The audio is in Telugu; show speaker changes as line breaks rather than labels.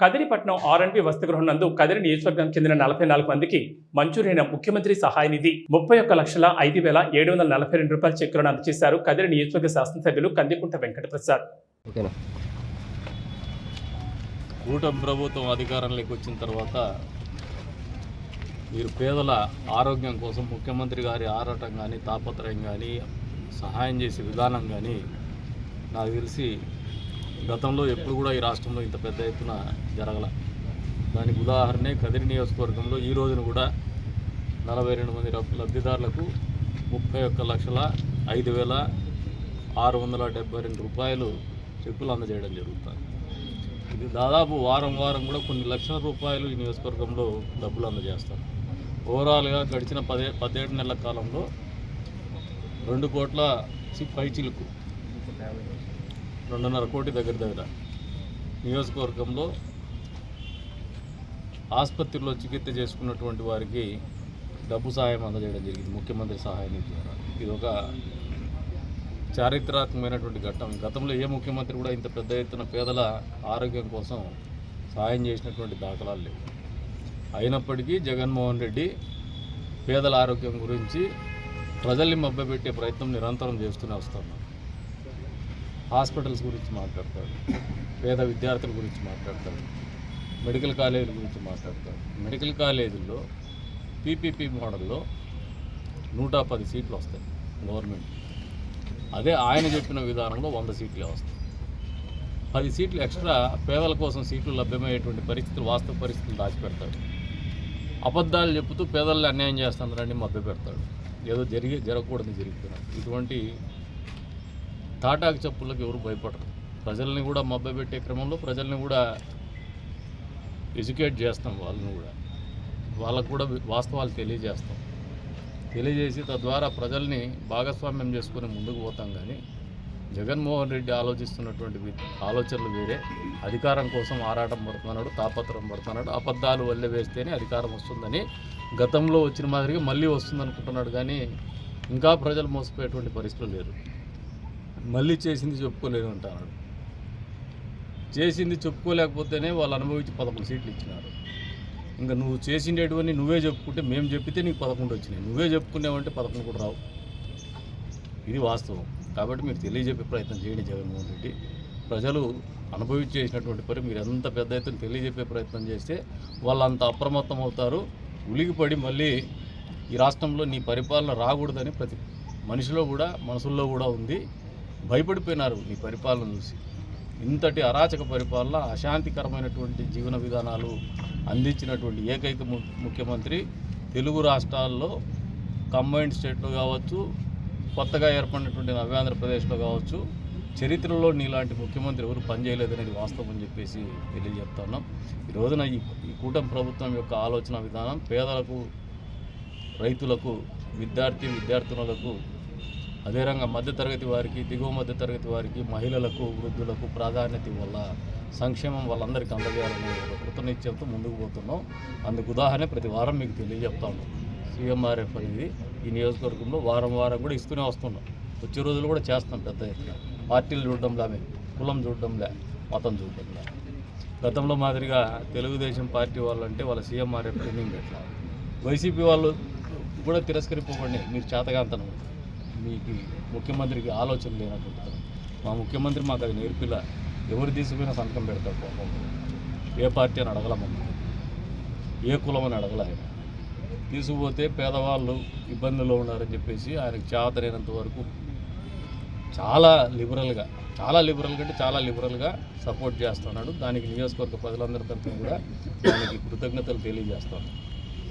కదిరిపట్నం ఆర్ఎన్బి వసతిగృహం నందు కదిరి నియోజకవర్గం చెందిన నలభై నాలుగు మందికి మంజూరైన ముఖ్యమంత్రి సహాయ నిధి ముప్పై ఒక్క లక్షల ఐదు వేల ఏడు వందల నలభై రెండు రూపాయల చెక్కులను అందజేశారు కదిరి నియోజకవర్గ శాసనసభ్యులు కందికుంట వెంకటప్రసాద్.
ఓకేనా?
కూటమి ప్రభుత్వం అధికారంలోకి వచ్చిన తర్వాత మీరు పేదల ఆరోగ్యం కోసం ముఖ్యమంత్రి గారి ఆరాటం కానీ తాపత్రయం కానీ సహాయం చేసే విధానం కానీ నాకు తెలిసి గతంలో ఎప్పుడు కూడా ఈ రాష్ట్రంలో ఇంత పెద్ద ఎత్తున జరగల. దానికి ఉదాహరణే కదిరి నియోజకవర్గంలో ఈ రోజున కూడా నలభై రెండు మంది లబ్ధిదారులకు ముప్పై ఒక్క లక్షల ఐదు వేల ఆరు వందల డెబ్బై రెండు రూపాయలు చెక్కులు అందజేయడం జరుగుతుంది. ఇది దాదాపు వారం వారం కూడా కొన్ని లక్షల రూపాయలు ఈ నియోజకవర్గంలో డబ్బులు అందజేస్తారు. ఓవరాల్గా గడిచిన పదే పదిహేడు నెలల కాలంలో రెండు కోట్ల చి- పై చిలుకు రెండున్నర కోటి దగ్గర దగ్గర. నియోజకవర్గంలో ఆసుపత్రిలో చికిత్స చేసుకున్నటువంటి వారికి డబ్బు సహాయం అందజేయడం జరిగింది ముఖ్యమంత్రి సహాయ నిధి ద్వారా. ఇది ఒక చారిత్రాత్మకమైనటువంటి ఘట్టం. గతంలో ఏ ముఖ్యమంత్రి కూడా ఇంత పెద్ద ఎత్తున పేదల ఆరోగ్యం కోసం సహాయం చేసినటువంటి దాఖలాలు లేవు. అయినప్పటికీ జగన్మోహన్ రెడ్డి పేదల ఆరోగ్యం గురించి ప్రజల్ని మభ్యపెట్టే ప్రయత్నం నిరంతరం చేస్తూనే వస్తున్నాం హాస్పిటల్స్ గురించి మాట్లాడతాడు పేద విద్యార్థుల గురించి మాట్లాడతాడు మెడికల్ కాలేజీల గురించి మాట్లాడతాడు మెడికల్ కాలేజీల్లో పీపీపీ మోడల్లో నూట పది సీట్లు వస్తాయి గవర్నమెంట్. అదే ఆయన చెప్పిన విధానంలో వంద సీట్లే వస్తాయి. పది సీట్లు ఎక్స్ట్రా పేదల కోసం సీట్లు లభ్యమయ్యేటువంటి పరిస్థితులు వాస్తవ పరిస్థితులు దాచిపెడతాడు. అబద్ధాలు చెబుతూ పేదల్ని అన్యాయం చేస్తున్నారని మభ్య పెడతాడు ఏదో జరిగే జరగకూడదు జరుగుతున్నాడు ఇటువంటి తాటాకు చెప్పులకు ఎవరు భయపడరు. ప్రజల్ని కూడా మభ్యపెట్టే క్రమంలో ప్రజల్ని కూడా ఎడ్యుకేట్ చేస్తాం వాళ్ళని కూడా. వాళ్ళకు కూడా వాస్తవాలు తెలియజేస్తాం. తెలియజేసి తద్వారా ప్రజల్ని భాగస్వామ్యం చేసుకుని ముందుకు పోతాం కానీ జగన్మోహన్ రెడ్డి ఆలోచిస్తున్నటువంటి ఆలోచనలు వేరే. అధికారం కోసం ఆరాటం పడుతున్నాడు తాపత్రం పడుతున్నాడు అబద్ధాలు వల్లే వేస్తేనే అధికారం వస్తుందని గతంలో వచ్చిన మాదిరిగా మళ్ళీ వస్తుందనుకుంటున్నాడు కానీ ఇంకా ప్రజలు మోసపోయేటువంటి పరిస్థితులు లేరు మళ్ళీ చేసింది చెప్పుకోలేదు అంటున్నాడు చేసింది చెప్పుకోలేకపోతేనే వాళ్ళు అనుభవించి పదకొండు సీట్లు ఇచ్చినారు. ఇంకా నువ్వు చేసిండేటివన్నీ నువ్వే చెప్పుకుంటే మేము చెప్పితే నీకు పదకొండు వచ్చినాయి. నువ్వే చెప్పుకునేవంటే పదకొండు కూడా రావు. ఇది వాస్తవం. కాబట్టి మీరు తెలియజెప్పే ప్రయత్నం చేయండి జగన్మోహన్ రెడ్డి. ప్రజలు అనుభవించి చేసినటువంటి పని మీరు ఎంత పెద్ద ఎత్తున తెలియజెప్పే ప్రయత్నం చేస్తే వాళ్ళు అంత అప్రమత్తం అవుతారు. ఉలిగిపడి మళ్ళీ ఈ రాష్ట్రంలో నీ పరిపాలన రాకూడదని ప్రతి మనిషిలో కూడా మనసుల్లో కూడా ఉంది. భయపడిపోయినారు నీ పరిపాలన చూసి. ఇంతటి అరాచక పరిపాలన అశాంతికరమైనటువంటి జీవన విధానాలు అందించినటువంటి ఏకైక ము- ముఖ్యమంత్రి తెలుగు రాష్ట్రాల్లో కంబైన్డ్ స్టేట్లో కావచ్చు కొత్తగా ఏర్పడినటువంటి నవ్యాంధ్రప్రదేశ్లో కావచ్చు చరిత్రలో నీలాంటి ముఖ్యమంత్రి ఎవరు పనిచేయలేదనేది వాస్తవం అని చెప్పేసి తెలియజెప్తున్నాం ఈ రోజున ఈ ఈ కూటమి ప్రభుత్వం యొక్క ఆలోచన విధానం పేదలకు రైతులకు విద్యార్థి విద్యార్థినులకు అదే రంగా మధ్యతరగతి వారికి దిగువ మధ్యతరగతి వారికి మహిళలకు వృద్ధులకు ప్రాధాన్యత వల్ల సంక్షేమం వాళ్ళందరికీ అందజేయాలని ఒక కృతనిశ్చయంతో ముందుకు పోతున్నాం. అందుకు ఉదాహరణ ప్రతి వారం మీకు తెలియజెప్తాను సీఎంఆర్ఎఫ్ అనేది ఈ నియోజకవర్గంలో వారం వారం కూడా ఇస్తూనే వస్తున్నాం. వచ్చే రోజులు కూడా చేస్తాం పెద్ద ఎత్తున. పార్టీలు చూడడంలా మేము కులం చూడడంలే మతం చూడడంలే. గతంలో మాదిరిగా తెలుగుదేశం పార్టీ వాళ్ళు అంటే వాళ్ళ సీఎంఆర్ఎఫ్ ట్రైనింగ్ పెట్టారు వైసీపీ వాళ్ళు కూడా తిరస్కరిపోకండి మీరు చేతగాంతనం. మీకు ముఖ్యమంత్రికి ఆలోచన లేనటువంటి మా ముఖ్యమంత్రి మాకు అది నేర్పిలా ఎవరు తీసుకుపోయినా సంతకం పెడతారు పాపం. ఏ పార్టీ అని అడగల మమ్మల్ని. ఏ కులం అని అడగల ఆయన. తీసుకుపోతే పేదవాళ్ళు ఇబ్బందుల్లో ఉన్నారని చెప్పేసి ఆయనకు చేతనైనంత వరకు చాలా లిబరల్గా చాలా లిబరల్ కంటే చాలా లిబరల్గా సపోర్ట్ చేస్తున్నాడు. దానికి నియోజకవర్గ ప్రజలందరి తరఫున కూడా దానికి కృతజ్ఞతలు తెలియజేస్తాను